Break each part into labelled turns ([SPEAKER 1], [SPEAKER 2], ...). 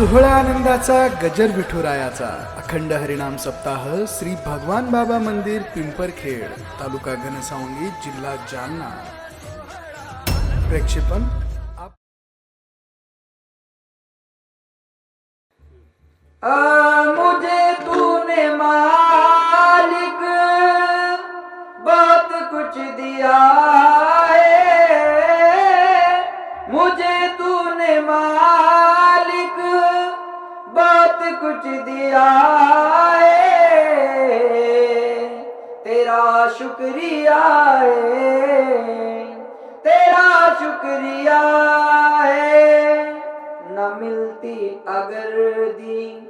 [SPEAKER 1] सोहळा आनंदाचा गजर विठुरायाचा. अखंड हरिणाम सप्ताह श्री भगवान बाबा मंदिर पिंपरखेड तालुका घनसावंगी जिल्हा जालना. प्रेक्षेपण
[SPEAKER 2] मुझे तूने मालिक बात कुछ दिया। बहुत कुछ दिया है तेरा शुक्रिया है तेरा शुक्रिया है। न मिलती अगर दी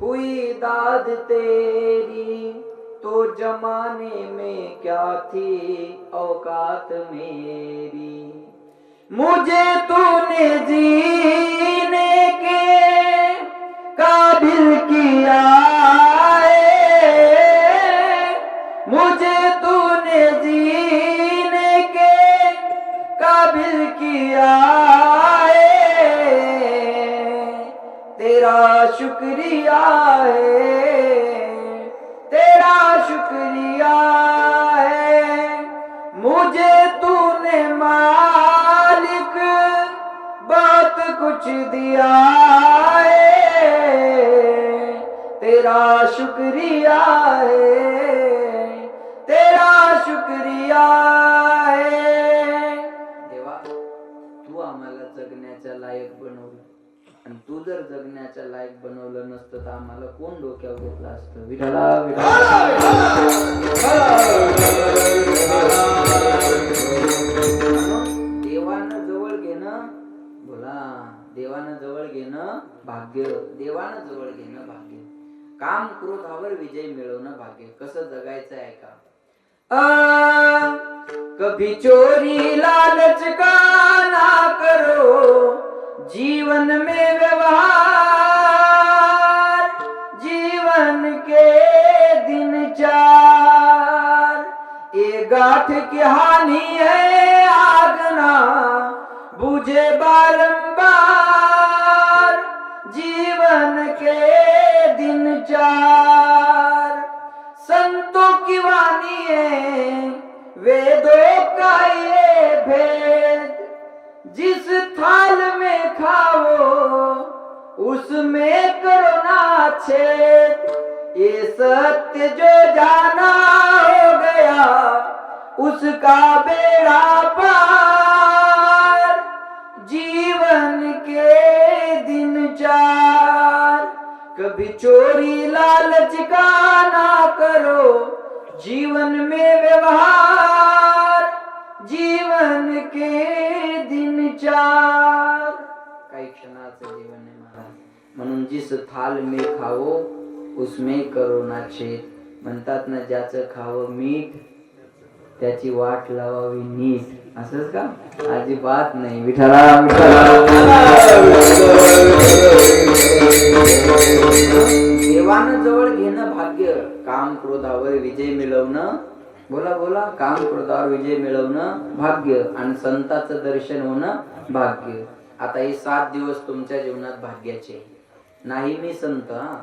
[SPEAKER 2] हुई दाद तेरी तो जमाने में क्या थी औकात मेरी? मुझे तूने जीने के काबिल किया है। मुझे तूने जीने के काबिल किया है। तेरा शुक्रिया है। तेरा शुक्रिया है। मुझे तूने मालिक बात कुछ दिया तेरा शुक्रिया है तेरा शुक्रिया है। देवा तू आम्हाला जगण्याच्या लायक बनवलं. आणि तू जर जगण्याच्या लायक बनवलं नसतं तर आम्हाला कोण डोक्यावर घेतलं असतं? विठाला देवानं जवळ घेणं बोला देवानं जवळ घेणं भाग्य देवानं जवळ घेणं भाग्य. काम क्रोधावर विजय मिळवणं भाग्य. कसं जगायचं आहे का? आ, कभी चोरी लालच का ना करो? जीवन में व्यवहार जीवन के दिन चार। ये गाठ की हानि है आगना बुझे बारंबार। जीवन के दिन चार। संतों की वाणी है वेदों का ये भेद। जिस थाल में खाओ उसमें करो ना छेद। ये सत्य जो जाना हो गया उसका बेड़ा पार। जीवन के दिन चार। कभी चोरी लालच का ना करो। जीवन में व्यवहार जीवन के दिन चार काही क्षणाचं जीवन आहे महाराज. म्हणून जिस थाल में खावो उसमें करो ना छेद. म्हणतात ना ज्याचं खावं मीठ त्याची वाट लावावी नीट. असंच का? अजिबात नाही. विठाला देवानं बोला बोला. काम क्रोधावर विजय मिळवणं भाग्य आणि संताचं दर्शन होणं भाग्य. आता हे सात दिवस तुमच्या जीवनात भाग्याचे नाही मी संत हा.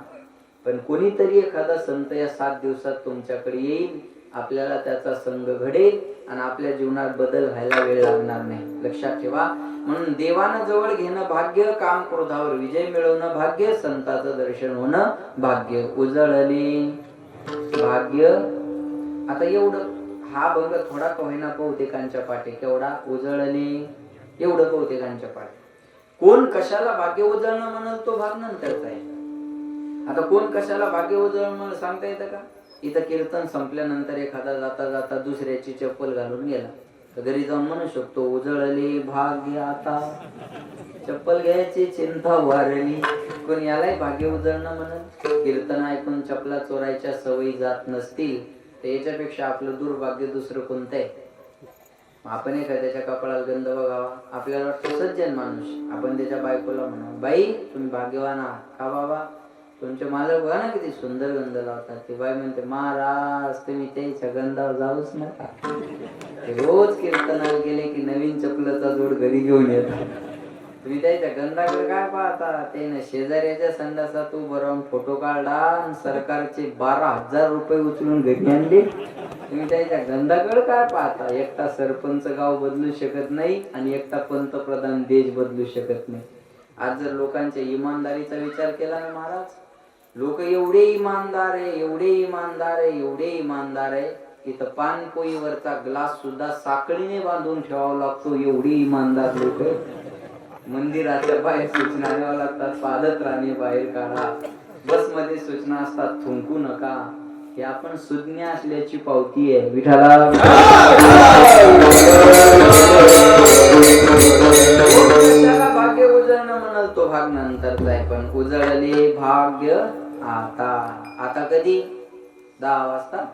[SPEAKER 2] पण कोणीतरी एखादा संत या सात दिवसात तुमच्याकडे येईल आपल्याला त्याचा संघ घडेल आणि आपल्या जीवनात बदल व्हायला वेळ लागणार नाही. लक्षात ठेवा. म्हणून देवानं जवळ घेणं भाग्य काम क्रोधावर विजय मिळवणं भाग्य संताचं दर्शन होणं भाग्य. उजळले. भाग्य आता एवढं हा भंग थोडा का बहुतेकांच्या पाठी केवढा उजळणे एवढं बहुतेकांच्या पाठी. कोण कशाला भाग्य उजळणं म्हणल तो भाग नंतरचा आहे. आता कोण कशाला भाग्य उजळणं म्हणून सांगता येतं का? इथं कीर्तन संपल्यानंतर एखादा जाता जाता दुसऱ्याची चप्पल घालून गेला. तर घरी जाऊन म्हणू शकतो उजळले भाग्य आता. चप्पल घ्यायची चिंता वारली. कोण यालाही भाग्य उजळणं म्हणत कीर्तन ऐकून चपला चोरायच्या सवयी जात नसतील. तर याच्यापेक्षा आपलं दुर्भाग्य दुसरं कोणतं आहे? आपण एखाद्याच्या कपाळाला गंध बघावा. आपल्याला वाटतं सज्जन माणूस. आपण त्याच्या बायकोला म्हणा बाई तुम्ही भाग्यवान आहात. का बाबा? तुमचे मालक बघा ना किती सुंदर गंध लावतात. ती बाई म्हणते महाराज तुम्ही त्याच्या गंधावर जाऊच नका. रोज कीर्तनाला गेले की नवीन चपलाचा जोड घरी घेऊन येतात. तुम्ही गंधाकडे काय पाहता? ते ना शेजाऱ्याच्या संडासा तू बरोबर फोटो काढला सरकारचे बारा हजार रुपये उचलून घरी आणले. तुम्ही गंधाकडे काय पाहता? एकटा सरपंच गाव बदलू शकत नाही आणि एकटा पंतप्रधान देश बदलू शकत नाही. आज जर लोकांच्या इमानदारीचा विचार केला ना महाराज लोक एवढे इमानदार आहे एवढे इमानदार आहे एवढे इमानदार आहे की तर पानपोईवरचा ग्लास सुद्धा साखळीने बांधून ठेवावा लागतो. एवढी इमानदार लोक. मंदिराच्या बाहेर सूचना द्याव्या लागतात पादत्राणे बाहेर काढा. बसमध्ये सूचना असतात थुंकू नका. हे आपण सुज्ञ असल्याची पावती आहे. विठाला भाग्य उजळणं म्हणाल तो भाग नंतरचा आहे पण उजळले भाग्य आता. आता कधी? दहा वाजता?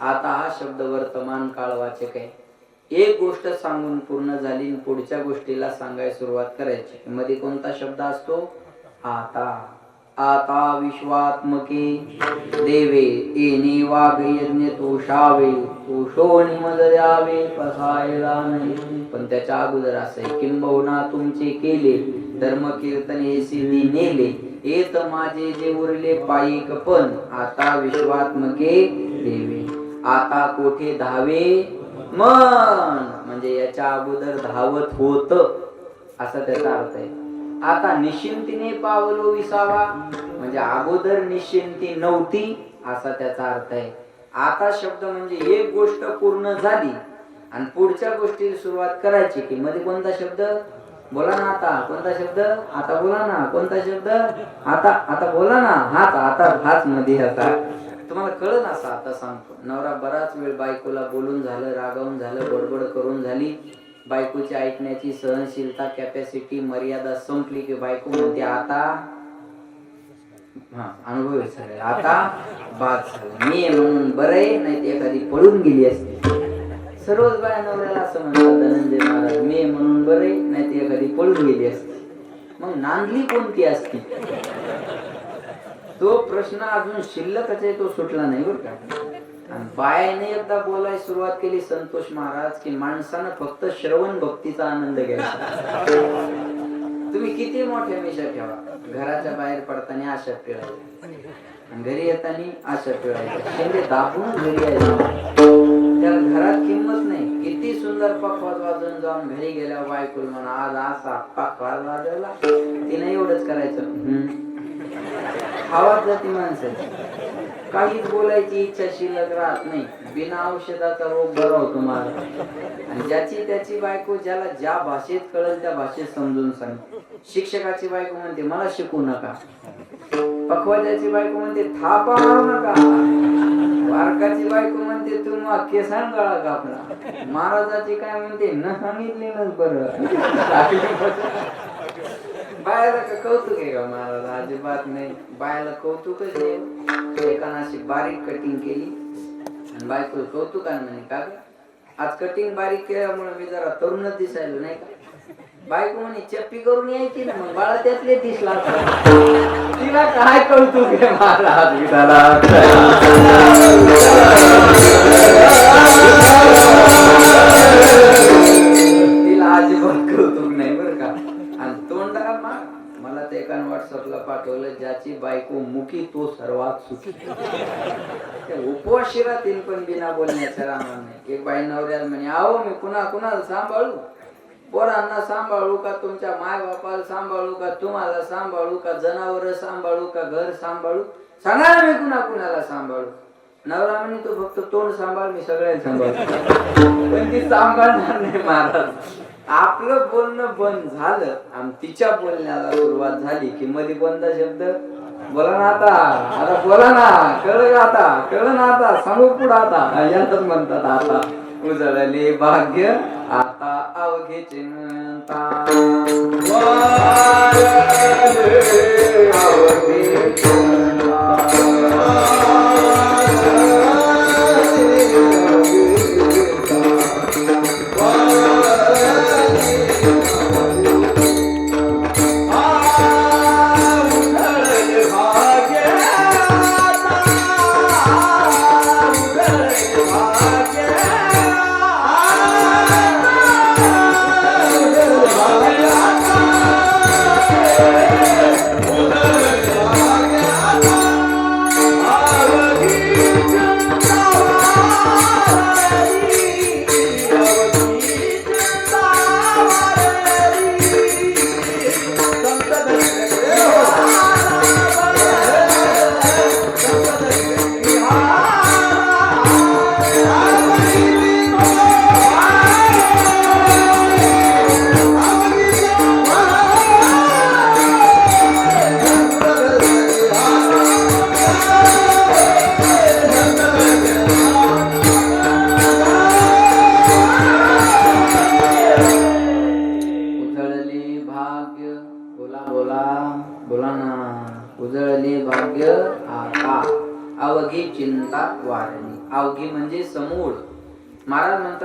[SPEAKER 2] आता हा शब्द वर्तमान काळवाचक आहे. एक गोष्ट सांगून पूर्ण झाली पुढच्या गोष्टीला सांगायला सुरुवात करायची. मध्ये कोणता शब्द असतो? आता. आता विश्वात्मके. देवे येणे वाघ यज्ञ तोषावे. तोषोनी मद द्यावे पसायला नाही. पण त्याच्या अगोदर असं किंबहुना तुमचे केले धर्म कीर्तन हे सिद्धी नेले. येत माझे जे उरले पायिक पण आता विश्वात्मके देवे. आता कोठे धावे? मन. म्हणजे याच्या अगोदर धावत होत असा त्याचा अर्थ आहे. आता निश्चिंतीने पावलो विसावा म्हणजे अगोदर निश्चिंती नव्हती असा त्याचा अर्थ आहे. आता शब्द म्हणजे एक गोष्ट पूर्ण झाली आणि पुढच्या गोष्टीची सुरुवात करायची की मध्ये कोणता शब्द? बोला ना आता कोणता शब्द? आता बोला ना कोणता शब्द? आता आता बोला ना हाच आता हाच मध्ये आता. तुम्हाला कळलं असं आता सांगतो नवरा बराच वेळ बायकोला बोलून झालं रागावून झालं बडबड करून झाली. बायकोची ऐकण्याची सहनशीलता कॅपॅसिटी मर्यादा संपली की बायको म्हणते आता हा अनुभव आहे आता बाद झालं. मी म्हणून बरं आहे नाही ती एखादी पळून गेली असते. सर्वच बाया नवऱ्याला असं म्हणतात धनंजय महाराज मी म्हणून बरे आहे नाही ती एखादी पळून गेली असते. मग नांदली कोणती असती? तो प्रश्न अजून शिल्लकच आहे तो सुटला नाही बरं का. बायाने एकदा बोलायला सुरुवात केली संतोष महाराज की माणसानं फक्त श्रवण भक्तीचा आनंद घ्यायचा. तुम्ही किती मोठ्या मिशा ठेवा. घराच्या बाहेर पडताना आशा पिळायच्या घरी येताना आशा पिळायच्या शेंडे दाबून घरी यायचं. त्या घरात किंमत नाही. किती सुंदर पखवाज वाजून जाऊन घरी गेल्या बायकुल म्हणा आज असा पखवाज वाजवला. तिने एवढंच करायचं. हम्म जाती माणसाची काहीच बोलायची इच्छा शिल्लक राहत नाही. बिना औषधाचा रोग बरा होतो मला आणि ज्याची त्याची बायको ज्याला ज्या भाषेत कळेल त्या भाषेत समजून सांग. शिक्षकाची बायको म्हणते मला शिकू नका. पखवाजाची बायको म्हणते थापा मारू नका. वारकाची बायको म्हणते तुम्हा केसान गळा कापला. महाराजाची काय म्हणते न सांगितलेलंच बरं. बायाला का कौतुक आहे का महाराज? अजिबात नाही. बायाला कौतुकच आहे. एकानं अशी बारीक कटिंग केली. आणि बायको आहे म्हणे का आज कटिंग बारीक केल्यामुळे मी जरा तरुणच दिसायलो नाही का? बायको म्हणे चप्पी करून यायची ना. मग बाळा त्यातले दिसला तिला काय कौतुक आहे महाराज? मला व्हॉट्सअपला पाठवलं ज्याची बायको मुकी तो सर्वात सुखी. त्या उपवाशी पण बिना बोलण्याच्या रामाने एक बाई नवऱ्याला म्हणे आहो मी कुणा कुणाला सांभाळू? पोरांना सांभाळू का? तुमच्या माय बापाला सांभाळू का? तुम्हाला सांभाळू का? जनावर सांभाळू का? घर सांभाळू? सांगा मी कुणा कुणाला सांभाळू? नवरा म्हणे तू फक्त तोंड सांभाळ मी सगळ्यांना सांभाळ पण ती सांभाळणार नाही महाराज. आपलं बोलणं बंद झालं आणि तिच्या बोलण्याला सुरुवात झाली की मध्ये बंद शब्द. बोला ना आता आता बोला ना कळ आता? कळ ना आता? सांगू पुढं आता. यांतच म्हणतात आता उजळले भाग्य आता अवघे चिंता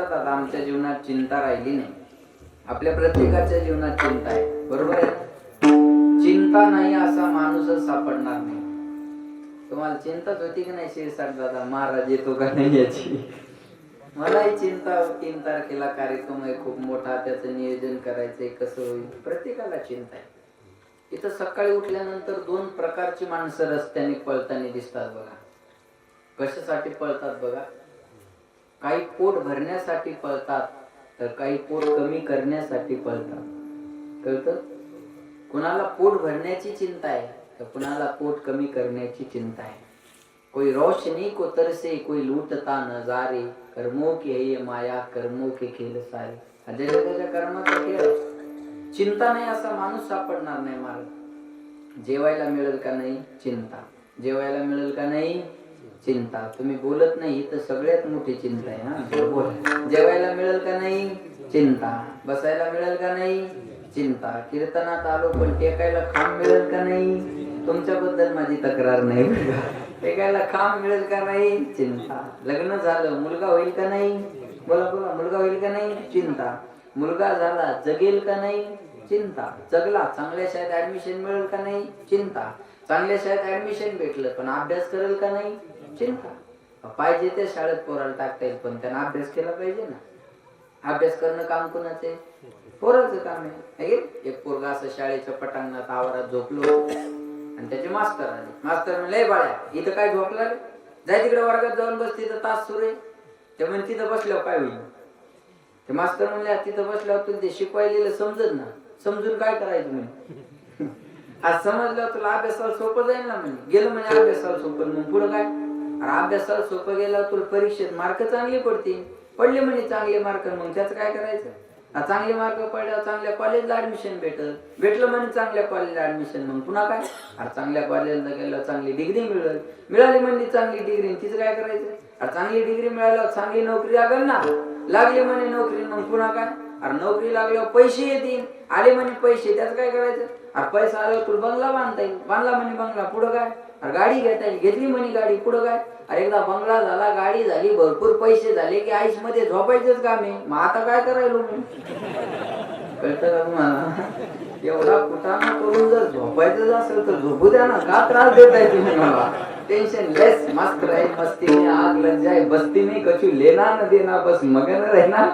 [SPEAKER 2] म्हणतात आता आमच्या जीवनात चिंता राहिली नाही. आपल्या प्रत्येकाच्या जीवनात चिंता आहे. बरोबर आहे? चिंता नाही असा माणूसच सापडणार नाही. तुम्हाला चिंताच होती की नाही शिरसाट दादा? महाराज येतो का नाही याची? मलाही चिंता तीन तारखेला कार्यक्रम आहे. खूप मोठा त्याचं नियोजन करायचंय. कसं होईल? प्रत्येकाला चिंता आहे. इथं सकाळी उठल्यानंतर दोन प्रकारची माणसं रस्त्याने पळताना दिसतात बघा. कशासाठी पळतात बघा? काही पोट भरण्यासाठी पळतात तर काही पोट कमी करण्यासाठी पळतात. कळत? कुणाला पोट भरण्याची चिंता आहे तर कुणाला पोट कमी करण्याची चिंता आहे. कोई रोशनी को तरसे कोई लूटता नजारे कर्मों की है ये माया कर्मों के खेल सारे. हा ज्याच्या त्याच्या कर्माचा खेळ चिंता नाही असा माणूस सापडणार नाही मला जेवायला मिळेल का नाही? चिंता. जेवायला मिळेल का नाही? चिंता. तुम्ही बोलत नाही तर सगळ्यात मोठी चिंता आहे हा? जेवायला मिळेल का नाही? चिंता. बसायला मिळेल का नाही? चिंता. कीर्तनात आलो पण टेकायला खांब मिळेल का नाही? तुमच्याबद्दल माझी तक्रार नाही टेकायला खांब मिळेल का नाही? चिंता. लग्न झालं मुलगा होईल का नाही? बोला बोला मुलगा होईल का नाही? चिंता. मुलगा झाला जगेल का नाही? चिंता. जगला चांगल्या शाळेत ऍडमिशन मिळेल का नाही? चिंता. चांगल्या शाळेत ऍडमिशन भेटलं पण अभ्यास करेल का नाही? चिंता. पाहिजे त्या शाळेत पोराला टाकता येईल पण त्यांना अभ्यास केला पाहिजे ना. अभ्यास करणं काम कोणाचं आहे? पोराचं काम आहे. एक पोरगा असं शाळेच्या पटांगणात आवारात झोपलो. आणि त्याचे मास्तर आले. मास्तर म्हणले बाळ्या इथं काय झोपला रे? जाय तिकडे वर्गात जाऊन बस तिथं तास सुरू आहे. ते म्हणे तिथं बसल्यावर काय होईल? ते मास्तर म्हणले तिथं बसल्यावर तुला ते शिकवायलेलं समजत ना. समजून काय करायचं म्हणे? आज समजलं तुला अभ्यासाला सोपं जाईल ना म्हणे. गेलं म्हणे अभ्यासाला सोपं मग पुढं काय? अरे अभ्यासाला सोपं गेलं तुला परीक्षेत मार्क चांगले पडतील. पडले म्हणे चांगले मार्क मग त्याचं काय करायचं? चांगले मार्क पडल्यावर चांगल्या कॉलेजला ऍडमिशन भेटत भेटलं. म्हणे चांगल्या कॉलेजला ऍडमिशन मग पुन्हा काय? अरे चांगल्या कॉलेजला गेलं चांगली डिग्री मिळेल. मिळाली म्हणजे चांगली डिग्री तिचं काय करायचं? अरे चांगली डिग्री मिळाल्यावर चांगली नोकरी लागेल ना. लागली म्हणे नोकरी मग पुन्हा काय? अरे नोकरी लागल्यावर पैसे येतील. आले म्हणे पैसे त्याचं काय करायचं? अरे पैसा आला तुला बंगला बांधता येईल? बांधला म्हणे बंगला पुढं काय? अरे गाडी घेता येईल. घेतली म्हणे गाडी पुढं काय? अरे एकदा बंगला झाला गाडी झाली भरपूर पैसे झाले की आईसमध्ये झोपायचेच का मी मग आता काय करायलो मी? कळत का तुम्हाला? एवढा कुटाणा करून जर झोपायचंच असेल तर झोपू द्या ना. का त्रास देताय तुम्ही मला? टेन्शन लेस मस्त राहील मस्ती में आग लग जाए बस्ती में कछु लेना न देना बस मगन रहना.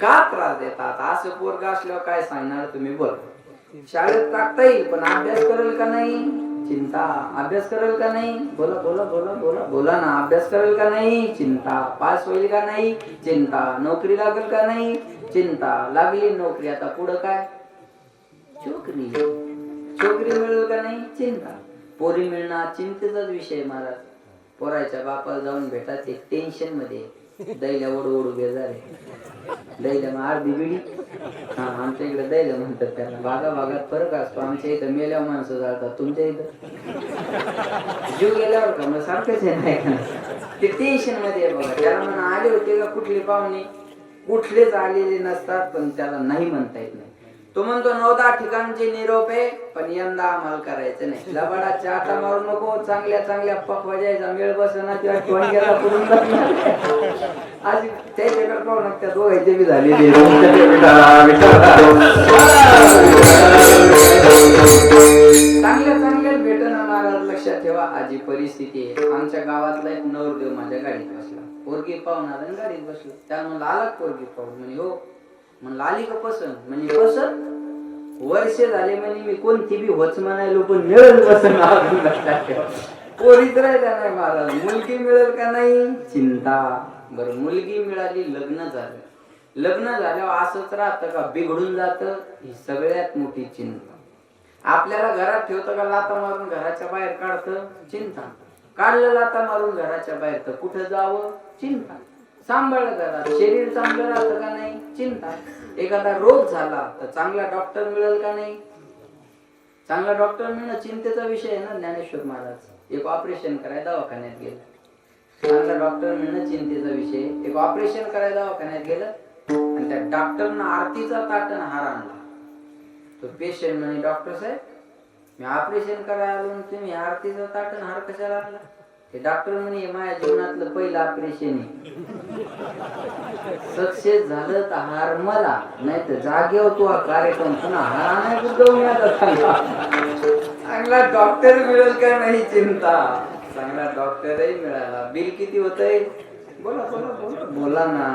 [SPEAKER 2] का त्रास देतात असं पोरग असल्यावर काय सांगणार तुम्ही? बोल. शाळेत टाकता येईल पण अभ्यास करेल का नाही? चिंता. अभ्यास करेल का नाही? बोला बोला बोला बोला. बोला ना अभ्यास करेल का नाही? चिंता. पास होईल का नाही? चिंता. नोकरी लागेल का नाही? चिंता. लागली नोकरी आता पुढं काय? छोकरी छोकरी मिळेल का नाही? चिंता. पोरी मिळणार चिंतेचाच विषय महाराज. पोराच्या बापाला जाऊन भेटायचे टेन्शनमध्ये. दैला ओढ ओढ बेजार आहे. मग अर्धी बिडी. हा आमच्या इकडे दैला म्हणतात त्याला. भागा भागात फरक असतो. आमच्या इथं मेल्या माणसं जातात. तुमच्या इथं? जीव गेल्यावर का? मग सारखंच आहे नाही का? ते टेन्शनमध्ये बघा. त्याला म्हणा आले होते का कुठले पाहुणे? कुठलेच आलेले नसतात पण त्याला नाही म्हणता येत नाही. तो म्हणतो नवदा ठिकाणचे निरोप आहे पण यंदा आम्हाला करायचं नाही. लबाडा चाटा मारू नको चांगल्या चांगल्या पकवा मेळ बसना किंवा फोन पुरून करून आज त्याच्याकडे पाहू नका त्या दोघांचे बी झालेले चांगल्या चांगल्या भेटन महाराज लक्षात ठेवा आजी परिस्थिती आहे. आमच्या गावातला एक नवरदेव माझ्या गाडीत बसला. पोरगी पाहून आला गाडीत बसला. त्या आला पोरगी पाहून? म्हणे हो. म्हणलं आली का पसंत? म्हणजे कस वर्ष झाले म्हणे मी कोणती बी होच म्हणायलो पण मिळेल कसं पोरीच नाही महाराज मुलगी मिळेल का नाही? चिंता. बर मुलगी मिळाली लग्न झालं. लग्न झाल्यावर असंच राहतं का? बिघडून जात. ही सगळ्यात मोठी चिंता. आपल्याला घरात ठेवतं का? लाता मारून घराच्या बाहेर काढतं? चिंता. काढलं लाता मारून घराच्या बाहेर तर कुठं जावं? चिंता. सांभाळलं घरात शरीर चांगलं राहतं का नाही? चिंता. एखादा रोग झाला तर चांगला डॉक्टर मिळेल का नाही? चांगला डॉक्टर मिळणं चिंतेचा विषय आहे ना ज्ञानेश्वर महाराज. एक ऑपरेशन कराय दवाखान्यात गेलं. चांगला डॉक्टर मिळणं चिंतेचा विषय एक ऑपरेशन कराय दवाखान्यात गेलं आणि त्या डॉक्टरनं आरतीचा ताटण हार आणला. तो पेशंट म्हणे डॉक्टर साहेब मी ऑपरेशन करायला तुम्ही आरतीचा ताटण हार कशाला आणला? हे डॉक्टर म्हणे माझ्या जीवनातलं पहिलं ऑपरेशन आहे. सक्सेस झालं तर हार मला नाही तर जागेवर तो हा कार्यक्रम पुन्हा हारा नाही चांगला डॉक्टर मिळेल का नाही चिंता? चांगला डॉक्टरही मिळाला. बिल किती होतंय? बोला बोला बोला. बोला ना.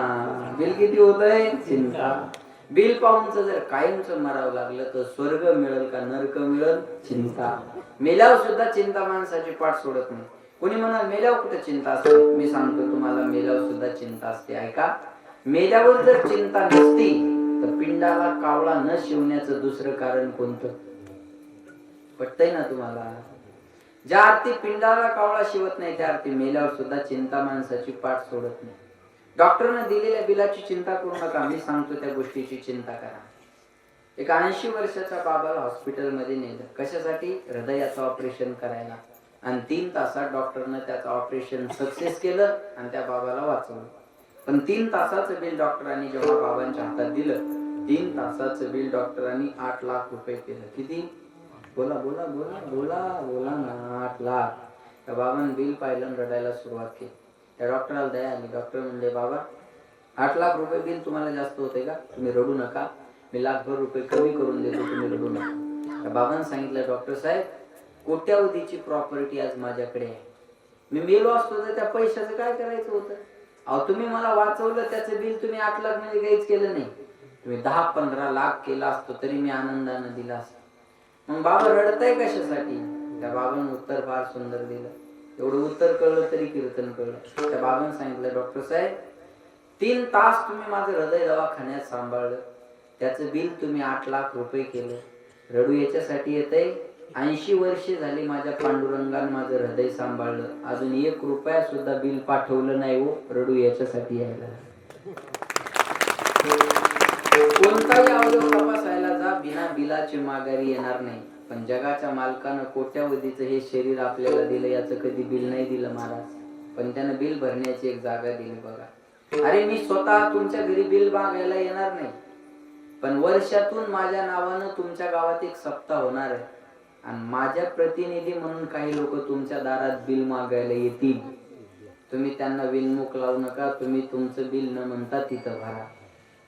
[SPEAKER 2] बिल किती होतंय? चिंता. बिल पाहूनच जर कायमच मरावं लागलं तर स्वर्ग मिळेल का नरक मिळेल? चिंता. मेल्यावर सुद्धा चिंता माणसाची पाठ सोडत नाही. कोणी म्हणाल मेल्यावर कुठे चिंता असते? मी सांगतो तुम्हाला मेल्यावर सुद्धा चिंता असते ऐका. मेल्यावर जर चिंता नसती तर पिंडाला कावळा न शिवण्याचं दुसरं कारण कोणतं? पटतय ना तुम्हाला? ज्या आरती पिंडाला कावळा शिवत नाही त्या आरती मेल्यावर सुद्धा चिंता माणसाची पाठ सोडत नाही. डॉक्टरने दिलेल्या बिलाची चिंता करू नका. मी सांगतो त्या गोष्टीची चिंता करा. एक ऐंशी वर्षाच्या बाबाला हॉस्पिटलमध्ये नेलं. कशासाठी? हृदयाचं ऑपरेशन करायला. आणि तीन तासात डॉक्टरनं त्याचं ऑपरेशन सक्सेस केलं आणि त्या बाबाला वाचवलं. पण तीन तासाचं बिल डॉक्टरांनी जेव्हा बाबांच्या हातात दिलं तीन तासाचं बिल डॉक्टरांनी आठ लाख रुपये केलं. किती? बोला बोला बोला बोला बोला ना आठ लाख. त्या बाबांनी बिल पाहिलं रडायला सुरुवात केली. त्या डॉक्टराला दया आली. डॉक्टर म्हणले बाबा आठ लाख रुपये बिल तुम्हाला जास्त होते का? तुम्ही रडू नका. मी लाखभर रुपये कमी करून देतो तुम्ही रडू नका. त्या बाबांनी सांगितलं डॉक्टर साहेब कोट्यावधीची प्रॉपर्टी आज माझ्याकडे आहे. मी मेलो असतो तर त्या पैशाचं काय करायचं होतं? अहो तुम्ही मला वाचवलं त्याचं बिल तुम्ही आठ लाखमध्ये काहीच केलं नाही. तुम्ही दहा पंधरा लाख केला असतो तरी मी आनंदानं दिला असतो. मग बाबा रडताय कशासाठी? त्या बाबांनी उत्तर फार सुंदर दिलं. एवढं उत्तर कळलं तरी कीर्तन कळलं. त्या बाबांनी सांगितलं डॉक्टर साहेब तीन तास तुम्ही माझं हृदय दवाखान्यात सांभाळलं. त्याचं बिल तुम्ही आठ लाख रुपये केलं. रडू याच्यासाठी येतंय? ऐंशी वर्षे झाली माझ्या पांडुरंगान माझं हृदय सांभाळलं. अजून एक रुपया सुद्धा बिल पाठवलं नाही हो रडू याच्यासाठी यायला. कोणताही अवयव तपासायला जा बिना बिलाची माघारी येणार नाही. पण जगाच्या मालकानं कोट्यावधीचं हे शरीर आपल्याला दिलं याचं कधी बिल नाही दिलं महाराज. पण त्यानं बिल भरण्याची एक जागा दिली बघा. अरे मी स्वतः तुमच्या घरी बिल मागायला येणार नाही. पण वर्षातून माझ्या नावानं तुमच्या गावात एक सप्ताह होणार आहे. आणि माझ्या प्रतिनिधी म्हणून काही लोक तुमच्या दारात बिल मागायला येतील. तुम्ही त्यांना विनमुख लावू नका. तुम्ही तुमचं बिल न म्हणता तिथं भरा.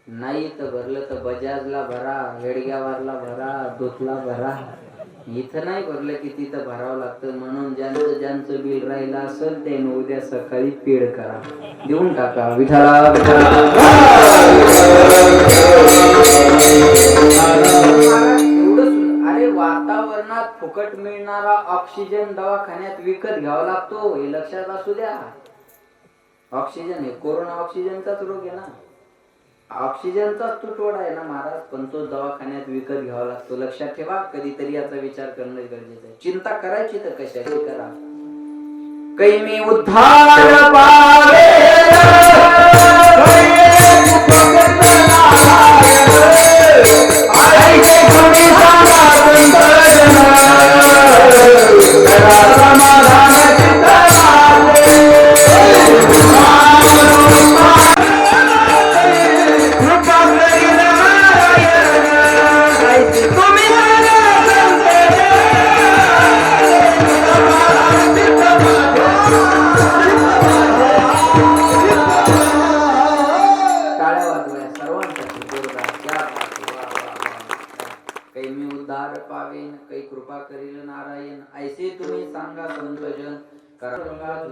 [SPEAKER 2] नाही तर भरलं तर बजाजला भरा हेडग्यावरला भरा दुधला भरा. इथं नाही भरलं की तिथं भरावं लागतं. म्हणून ज्यांचं ज्यांचं बिल राहिलं असेल त्यानं उद्या सकाळी पेड करा. देऊन टाका. विठाला एवढं वातावरणात फुकट मिळणारा ऑक्सिजन दवाखान्यात विकत घ्यावा लागतो हे लक्षात असू द्या. ऑक्सिजन हे कोरोना ऑक्सिजनचाच रोग आहे ना. ऑक्सिजनचाच तुटवडा आहे ना महाराज पण तो दवाखान्यात विकत घ्यावा लागतो. लक्षात ठेवा कधीतरी याचा विचार करणं गरजेचं आहे. चिंता करायची तर कशाची करा. काही मी उद्धार पावे Hallelujah.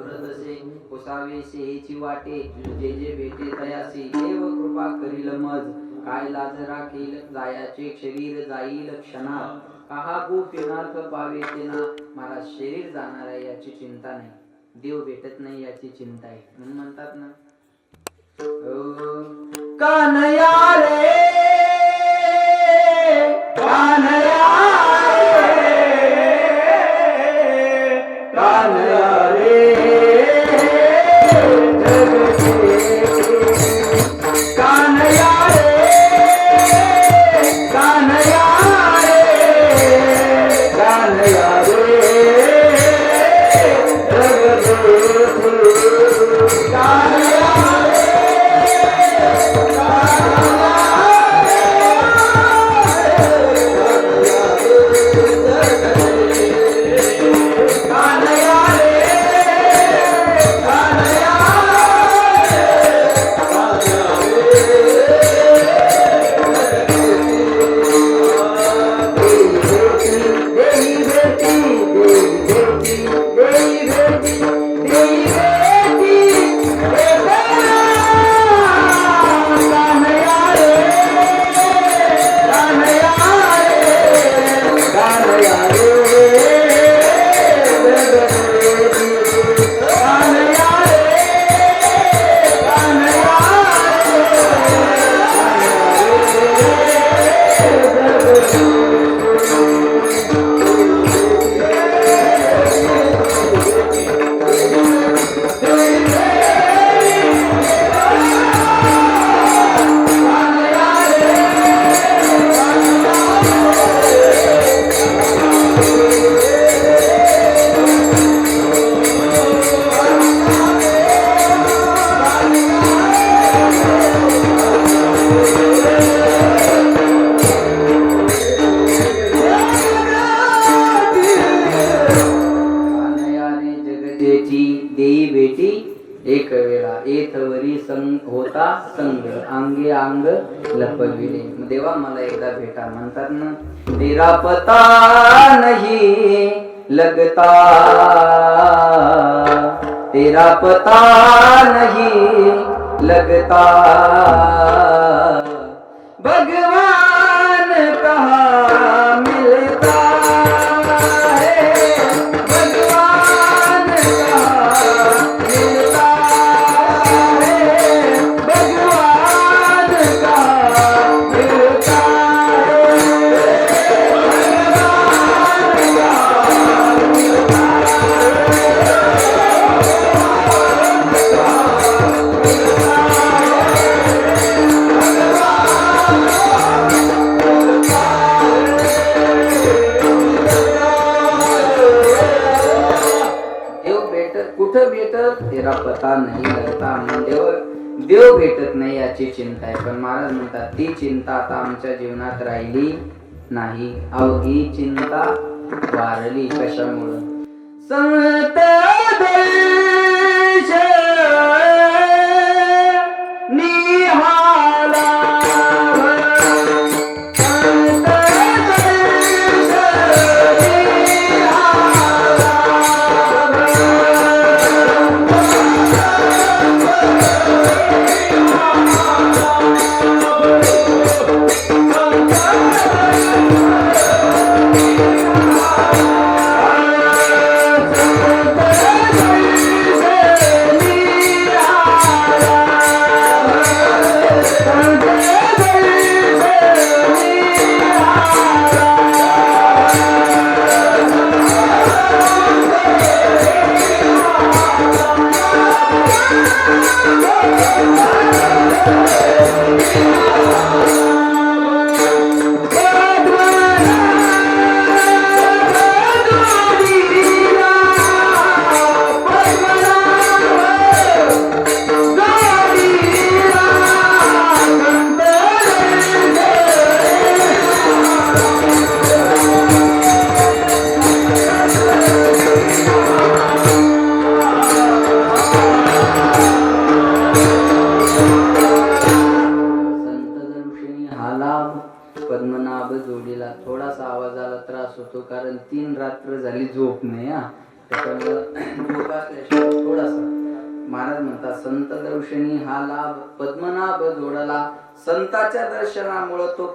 [SPEAKER 2] करंगा दुरदसे कुसावेसे हेची वाटे जे जे भेटे तयासी देव कृपा करील मज. काय लाज राखील जायाचे शरीर जाईल क्षणात काहा गोपीनाथ पावे तेना. मला शरीर जाणार आहे याची चिंता नाही. देव भेटत नाही याची चिंता आहे. म्हणून म्हणतात ना कानया रे पता नहीं लगता। तेरा पता नहीं लगता। ती चिंता आता आमच्या जीवनात राहिली नाही. अहो ही चिंता वारली कशामुळं?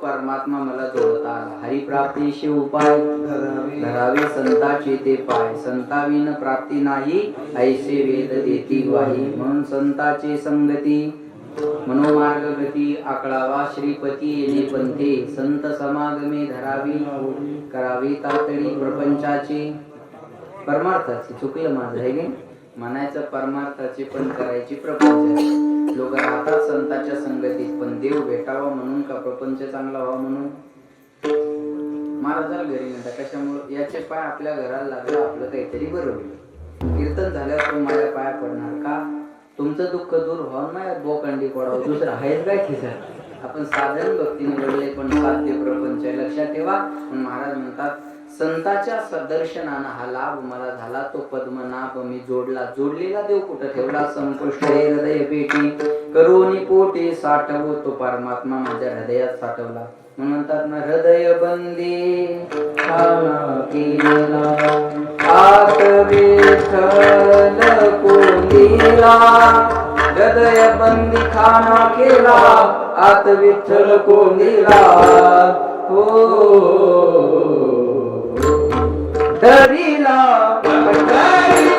[SPEAKER 2] परमात्मा मला जोडता आला हरिप्राप्तीशी उपाय. धरावे संताचे ते पाय. संताविन प्राप्ती नाही ऐसे वेद देती वाही. म्हणून संताचे संगती. मनोमार्ग गती आकळावा. श्रीपती येणे पंथे. संत समागमे धरावी. करावी तातडी प्रपंचाची. परमार्थाची. चुकलं माझं आहे की म्हणायचं परमार्थाची पण करायची प्रपंच लोक राहतात संताच्या संगतीत पण देव भेटावा म्हणून का प्रपंच चांगला व्हावा म्हणून? महाराजाला घरी म्हणतात कशामुळे? याचे पाय आपल्या घराला लागला आपलं काहीतरी बरं होईल कीर्तन झाल्यावर तो माझ्या पाया पडणार का? तुमचं दुःख दूर व्हावं नाही बोकंडी पडावं दुसरं आहेच काय खिसा आपण साधारण भक्तीने घडले पण साध्य प्रपंच लक्षात ठेवा. महाराज म्हणतात संताच्या सदर्शनानं हा लाभ मला झाला. तो पद्मनाभ मी जोडला. जोडलेला देव कुठं ठेवला? संपुष्ट हृदय पेटी करोनी पोटी साठवो. तो परमात्मा माझ्या हृदयात साठवला. म्हणतात ना हृदय बंदी आत विठ्ठल कोंडीला हृदय बंदी खाना केला आत विठ्ठल कोंडीला हो धरीला धरीला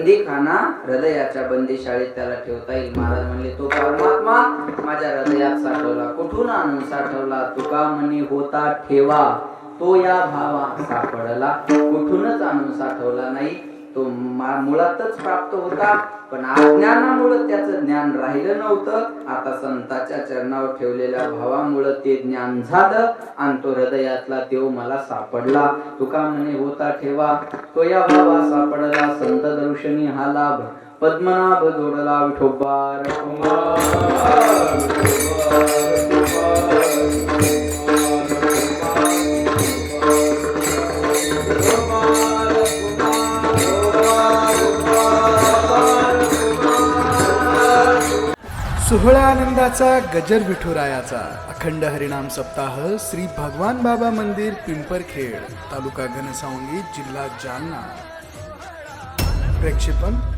[SPEAKER 2] बंदीखाना हृदयाच्या बंदीशाळेत त्याला ठेवता येईल. महाराज म्हणले तो परमात्मा? माझ्या हृदयात साठवला. कुठून आणून साठवला? तुका म्हणे होता ठेवा. तो या भावा सापडला. कुठूनच आणून साठवला नाही. तो मुळातच प्राप्त होता पण अज्ञानामुळे त्याचं ज्ञान राहिलं नव्हतं. आता संताच्या चरणावर ठेवलेल्या भावामुळं ते ज्ञान झालं आणि तो हृदयातला देव मला सापडला. तुका म्हणे होता ठेवा. तो या भावा सापडला. संत दर्शनी हा लाभ. पद्मनाभ जोडला विठोबार
[SPEAKER 1] सोहळा आनंदाचा गजर विठुरायाचा. अखंड हरिणाम सप्ताह श्री भगवान बाबा मंदिर पिंपरखेड तालुका घनसावंगी जिल्हा जालना. प्रेक्षेपण